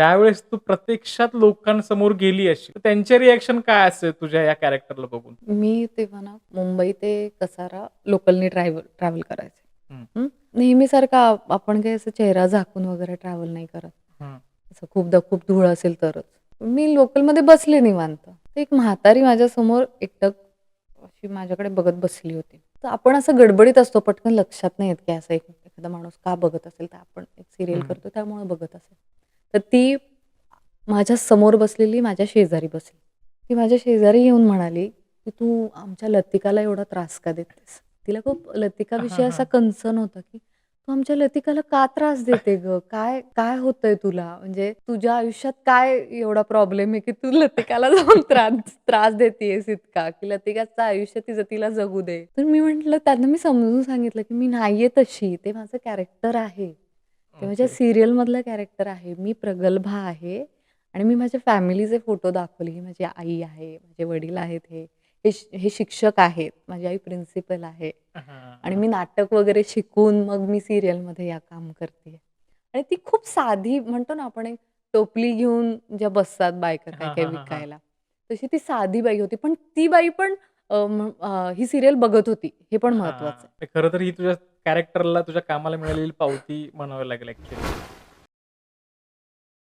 ज्यावेळेस तू प्रत्यक्षात लोकांसमोर गेली अशी, त्यांचे रिएक्शन काय असेल तुझ्या या कॅरेक्टरला बघून? मी तेव्हा ना मुंबई ते कसारा लोकलनी ट्रॅव्हल ट्रॅव्हल करायचे. नेहमीसारखं आप आपण काही असं चेहरा झाकून वगैरे ट्रॅव्हल नाही करत. असं खूपदा खूप धूळ असेल तरच. मी लोकलमध्ये बसले निवांत. तर एक म्हातारी माझ्यासमोर एकटक अशी माझ्याकडे बघत बसली होती. तर आपण असं गडबडीत असतो, पटकन लक्षात नाही येत, की असा एक एखादा माणूस का बघत असेल, तर आपण एक सीरियल. करतो त्यामुळे बघत असेल. तर ती माझ्यासमोर बसलेली माझ्या शेजारी बसली. ती माझ्या शेजारी येऊन म्हणाली, की "तू आमच्या लतिकाला एवढा त्रास का देतेस?" तिला खूप लतिकाविषयी असा. कन्सर्न होता, की "तू आमच्या लतिकाला का त्रास देते गं? काय काय होतंय तुला? म्हणजे तुझ्या आयुष्यात काय एवढा प्रॉब्लेम आहे, की तू लतिकाला जाऊन त्रास त्रास देतीयेस इतका, की लतिकाचं आयुष्य तिचं तिला जगू दे." तर मी म्हटलं त्यांना मी समजून सांगितलं, की "मी नाहीये तशी. ते माझं कॅरेक्टर आहे. माझ्या ओके. सीरियलमधलं कॅरेक्टर आहे. मी प्रगल्भा आहे आणि मी माझ्या फॅमिलीचे फोटो दाखवले. ही माझी आई आहे, माझे वडील आहेत हे. हे शिक्षक आहेत. माझी आई प्रिन्सिपल आहे आणि. मी नाटक वगैरे शिकून मग मी सीरियलमध्ये या काम करतेय." आणि ती खूप साधी म्हणतो ना आपण एक टोपली घेऊन ज्या बसतात बायका काय-काय हां, हां. विकायला, तशी ती साधी बाई होती. पण ती बाई पण ही सीरियल बघत होती. हे पण महत्वाचं. आहे. खरं तर ही तुझ्या कॅरेक्टरला, तुझ्या कामाला मिळालेली पावती म्हणावी लागेल ॲक्चुअली.